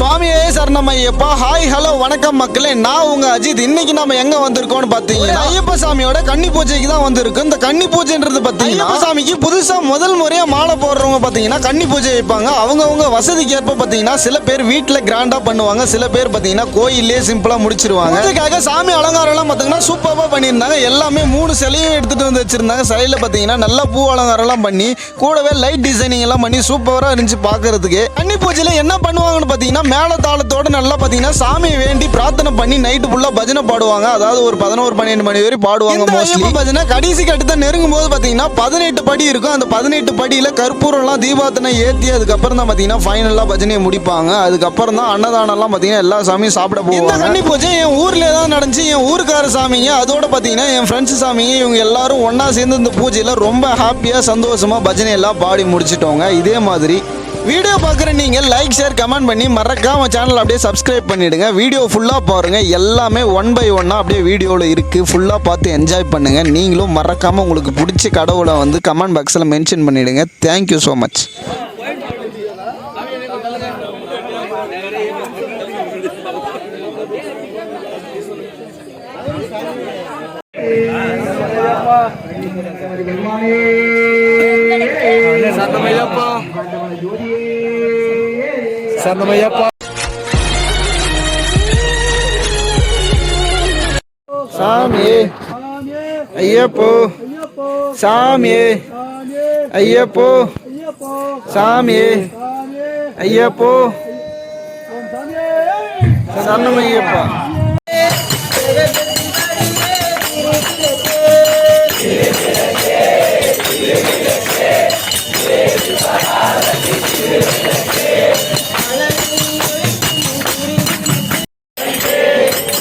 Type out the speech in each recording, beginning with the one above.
சுவாமியே சரணம் Ayyappa hi hello வணக்கம் மக்களே. நான் உங்க அஜித். இன்னைக்கு நம்ம எங்க வந்திருக்கோம்னு பாத்தீங்கன்னா ஐயப்ப சாமியோட கன்னி பூஜைக்கு தான் வந்திருக்கு. இந்த கன்னி பூஜைன்றது பாத்தீங்கன்னா சாமிக்கு புதுசா முதல் முறையா மாலை போடுறவங்க பாத்தீங்கன்னா கன்னி பூஜை வைப்பாங்க. அவங்கவங்க வசதிக்கு ஏற்ப பாத்தீங்கன்னா சில பேர் வீட்டுல கிராண்டா பண்ணுவாங்க. சில பேர் பாத்தீங்கன்னா கோயிலே சிம்பிளா முடிச்சிருவாங்க. பூஜைக்காக சாமி அலங்காரம் எல்லாம் பாத்தீங்கன்னா சூப்பரா பண்ணியிருந்தாங்க. எல்லாமே மூணு சிலையும் எடுத்துட்டு வந்து வச்சிருந்தாங்க. சிலையில பாத்தீங்கன்னா நல்லா பூ அலங்காரம் எல்லாம் பண்ணி கூடவே லைட் டிசைனிங் எல்லாம் பண்ணி சூப்பரா இருந்துச்சு பாக்குறதுக்கு. கன்னி பூஜையில என்ன பண்ணுவாங்கன்னு பாத்தீங்கன்னா மேல தாளத்தோட நல்லா பாத்தீங்கன்னா சாமியை வேண்டி பிரார்த்தனை பண்ணி நைட்டு ஃபுல்லா பஜனை பாடுவாங்க. அதாவது ஒரு பதினோரு பன்னெண்டு மணி வரை பாடுவாங்க மோஸ்ட்லி பஜனை கடைசி கட்டத்தை நெருங்கும் போது பாத்தீங்கன்னா பதினெட்டு படி இருக்கும். அந்த பதினெட்டு படியில கற்பூரம்லாம் தீபாத்தனை ஏத்தி அதுக்கப்புறம் தான் பாத்தீங்கன்னா ஃபைனலா பஜனையை முடிப்பாங்க. அதுக்கப்புறம் தான் அன்னதானம் எல்லாம் பாத்தீங்கன்னா எல்லா சாமியும் சாப்பிட போவாங்க. கன்னி பூஜை என் ஊர்ல தான் நடந்துச்சு என் ஊருக்கார சாமிங்க அதோட பாத்தீங்கன்னா என் ஃப்ரெண்ட்ஸ் சாமிங்க இவங்க எல்லாரும் ஒண்ணா சேர்ந்து இந்த பூஜையில ரொம்ப ஹாப்பியா சந்தோஷமா பஜனை எல்லாம் பாடி முடிச்சிட்டோங்க. இதே மாதிரி வீடியோ பார்க்குற நீங்கள் லைக் ஷேர் கமெண்ட் பண்ணி மறக்காம சேனல் அப்படியே சப்ஸ்கிரைப் பண்ணிடுங்க. வீடியோ ஃபுல்லாக பாருங்கள் எல்லாமே ஒன் பை ஒன்னாக அப்படியே வீடியோவில் இருக்குது ஃபுல்லாக பார்த்து என்ஜாய் பண்ணுங்கள் நீங்களும் மறக்காமல் உங்களுக்கு பிடிச்ச கடவுளை வந்து கமெண்ட் பாக்ஸில் மென்ஷன் பண்ணிவிடுங்க தேங்க்யூ ஸோ மச் சரணமையப்பா சரணமையப்பா சாமி. ஐயப்போ. சாமி. ஐயப்போ. சாமி. ஐயப்போ. சரணமையப்பா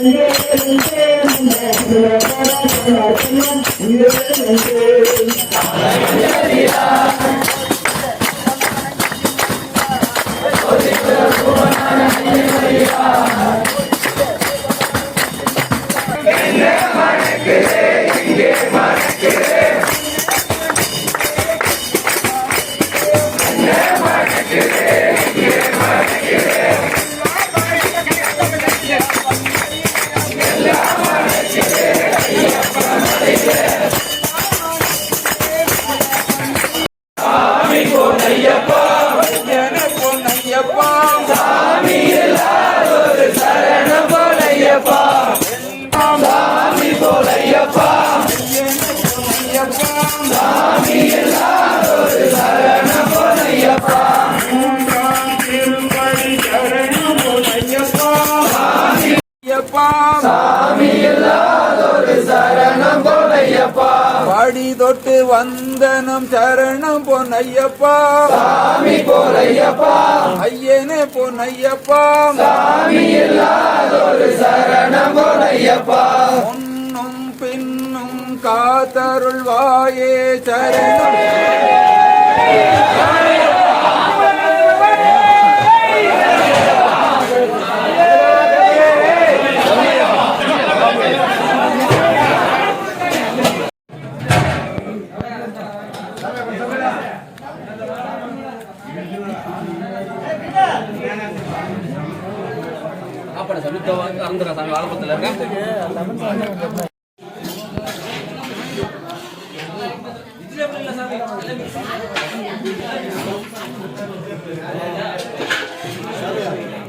Yeah. போலையப்பா சாமி போலையப்பா சாமி எல்லாரும் சரண போலையப்பா சாமி பாடி தொட்டு வந்தனம் சரணம் பொன்னையப்பா. சாமி போலையப்பா ஐயனே பொன்னையப்பா. சாமி இல்லாதொரு சரணம் பொன்னையப்பா. முன்னும் பின்னும் காத்தருள்வாயே சரணம். சாப்பாடு சமைத்த அறந்துடுறேன் சாமி வாழைப்பத்தில் இருக்கேன். ஆ